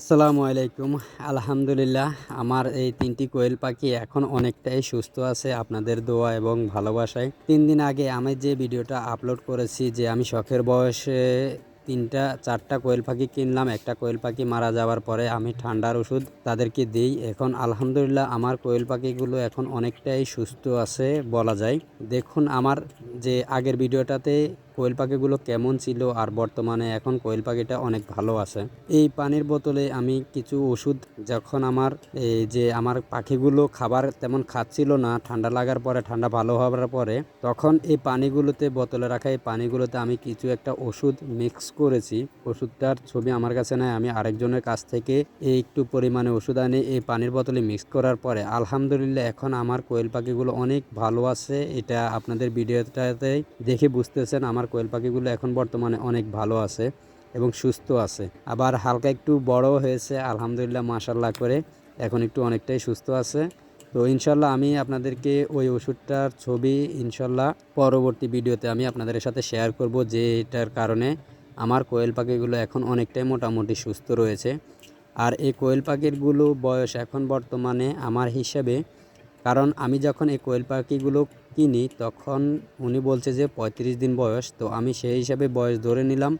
আসসালামু আলাইকুম। আলহামদুলিল্লাহ, আমার এই তিনটি কোয়েল পাখি এখন অনেকটাই সুস্থ আছে, আপনাদের দোয়া এবং ভালোবাসায়। তিন দিন আগে আমি যে ভিডিওটা আপলোড করেছি যে আমি শখের বয়সে তিনটা, চারটা কোয়েল পাখি কিনলাম, একটা কোয়েল পাখি মারা যাওয়ার পরে আমি ঠান্ডার ওষুধ তাদেরকে দিই। এখন আলহামদুলিল্লাহ, আমার কোয়েল পাখিগুলো এখন অনেকটাই সুস্থ আছে বলা যায়। দেখুন আমার যে আগের ভিডিওটাতে কোয়েল পাখিগুলো কেমন ছিল আর বর্তমানে এখন কোয়েল পাখিটা অনেক ভালো আছে। এই পানির বোতলে আমি কিছু ওষুধ, যখন আমার এই যে আমার পাখিগুলো খাবার তেমন খাচ্ছিল না, ঠান্ডা লাগার পরে, ঠান্ডা ভালো হওয়ার পরে, তখন এই পানিগুলোতে, বোতলে রাখা এই পানিগুলোতে আমি কিছু একটা ওষুধ মিক্স করেছি। ওষুধটার ছবি আমার কাছে নাই, আমি আরেকজনের কাছ থেকে এই একটু পরিমাণে ওষুধ আনি এই পানির বোতলে মিক্স করার পরে। আলহামদুলিল্লাহ, এখন আমার কোয়েল পাখিগুলো অনেক ভালো আছে, এটা আপনাদের ভিডিওটাতে দেখে বুঝতেছেন আমার কোয়েল পাখিগুলো এখন বর্তমানে অনেক ভালো আছে এবং সুস্থ আছে। আবার হালকা একটু বড় হয়েছে, আলহামদুলিল্লাহ মাশাল্লাহ করে এখন একটু অনেকটাই সুস্থ আছে। তো ইনশাল্লাহ আমি আপনাদেরকে ওই ওষুধটার ছবি ইনশাল্লাহ পরবর্তী ভিডিওতে আমি আপনাদের সাথে শেয়ার করব যে এটার কারণে আমার কোয়েল পাখিগুলো এখন অনেকটাই মোটামুটি সুস্থ রয়েছে। আর এই কোয়েল পাখিরগুলো বয়স এখন বর্তমানে আমার হিসাবে, কারণ আমি যখন এই কোয়েল পাখিগুলো কিনি তখন উনি বলছে যে পঁয়ত্রিশ দিন বয়স, তো আমি সেই হিসাবে বয়স ধরে নিলাম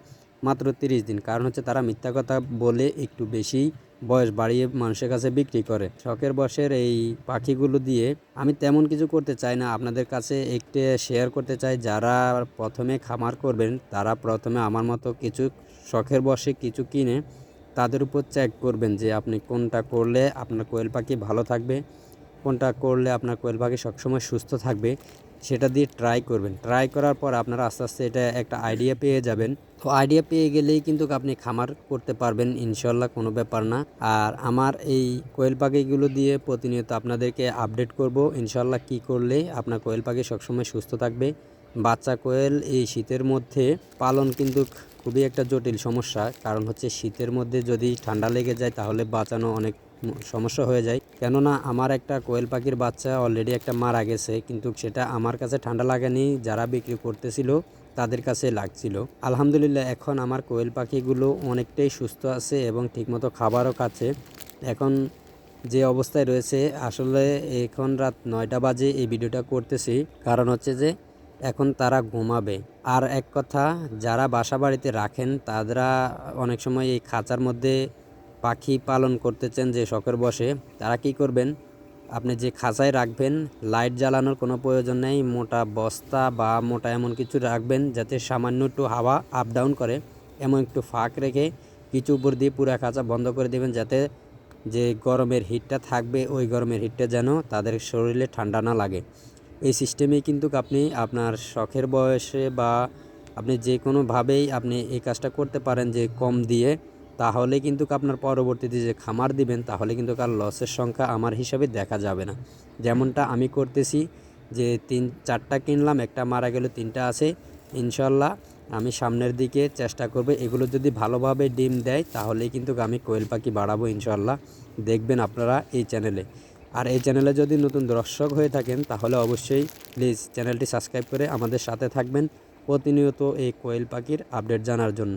মাত্র তিরিশ দিন। কারণ হচ্ছে তারা মিথ্যা কথা বলে একটু বেশি বয়স বাড়িয়ে মানুষের কাছে বিক্রি করে। শখের বয়সের এই পাখিগুলো দিয়ে আমি তেমন কিছু করতে চাই না। আপনাদের কাছে একটু শেয়ার করতে চাই। যারা প্রথমে খামার করবেন, তারা প্রথমে আমার মতো কিছু শখের বয়সে কিছু কিনে তাদের উপর চেক করবেন যে আপনি কোনটা করলে আপনার কোয়েল পাখি ভালো থাকবে। কোনটা করলে আপনার কোয়েল পাখি সবসময় সুস্থ থাকবে, সেটা দিয়ে ট্রাই করবেন। ট্রাই করার পর আপনারা আস্তে আস্তে এটা একটা আইডিয়া পেয়ে যাবেন। তো আইডিয়া পেয়ে গেলেই কিন্তু আপনি খামার করতে পারবেন, ইনশাল্লাহ কোনো ব্যাপার না। আর আমার এই কোয়েল পাখিগুলো দিয়ে প্রতিনিয়ত আপনাদেরকে আপডেট করব, ইনশাল্লাহ কি করলে আপনার কোয়েল পাখি সবসময় সুস্থ থাকবে। বাচ্চা কোয়েল এই শীতের মধ্যে পালন কিন্তু খুবই একটা জটিল সমস্যা, কারণ হচ্ছে শীতের মধ্যে যদি ঠান্ডা লেগে যায় তাহলে বাঁচানো অনেক সমস্যা হয়ে যায়। কেননা আমার একটা কোয়েল পাখির বাচ্চা অলরেডি একটা মারা গেছে, কিন্তু সেটা আমার কাছে ঠান্ডা লাগেনি, যারা বিক্রি করতেছিল তাদের কাছে লাগছিল। আলহামদুলিল্লাহ, এখন আমার কোয়েল পাখিগুলো অনেকটাই সুস্থ আছে এবং ঠিকমতো খাবারও খাচ্ছে। এখন যে অবস্থায় রয়েছে, আসলে এখন রাত নয়টা বাজে এই ভিডিওটা করতেছি। কারণ হচ্ছে যে, এখন তারা ঘুমাবে। আর এক কথা, যারা বাসা বাড়িতে রাখেন, তারা অনেক সময় এই খাঁচার মধ্যে পাখি পালন করতেছেন যে শখের বসে, তারা কি করবেন? আপনি যে খাঁচায় রাখবেন, লাইট জ্বালানোর কোনো প্রয়োজন নেই, মোটা বস্তা বা মোটা এমন কিছু রাখবেন যাতে সামান্য একটু হাওয়া আপ ডাউন করে, এমন একটু ফাঁক রেখে কিছু উপর দিয়ে পুরা খাঁচা বন্ধ করে দেবেন যাতে যে গরমের হিটটা থাকবে, ওই গরমের হিটটা যেন তাদের শরীরে ঠান্ডা না লাগে। এই সিস্টেমেই কিন্তু আপনি আপনার শখের বয়সে বা আপনি যে কোনোভাবেই আপনি এই কাজটা করতে পারেন যে কম দিয়ে তাহলে কিন্তু আপনার পরবর্তীতে যে খামার দিবেন, তাহলে কিন্তু কার লসের সংখ্যা আমার হিসাবে দেখা যাবে না। যেমনটা আমি করতেছি যে তিন, চারটা কিনলাম, একটা মারা গেল, তিনটা আছে, ইনশাল্লাহ আমি সামনের দিকে চেষ্টা করব। এগুলো যদি ভালোভাবে ডিম দেয়, তাহলেই কিন্তু আমি কোয়েল পাখি বাড়াবো ইনশাল্লাহ। দেখবেন আপনারা এই চ্যানেলে। আর এই চ্যানেলে যদি নতুন দর্শক হয়ে থাকেন, তাহলে অবশ্যই প্লিজ চ্যানেলটি সাবস্ক্রাইব করে আমাদের সাথে থাকবেন প্রতিনিয়ত এই কোয়েল পাখির আপডেট জানার জন্য।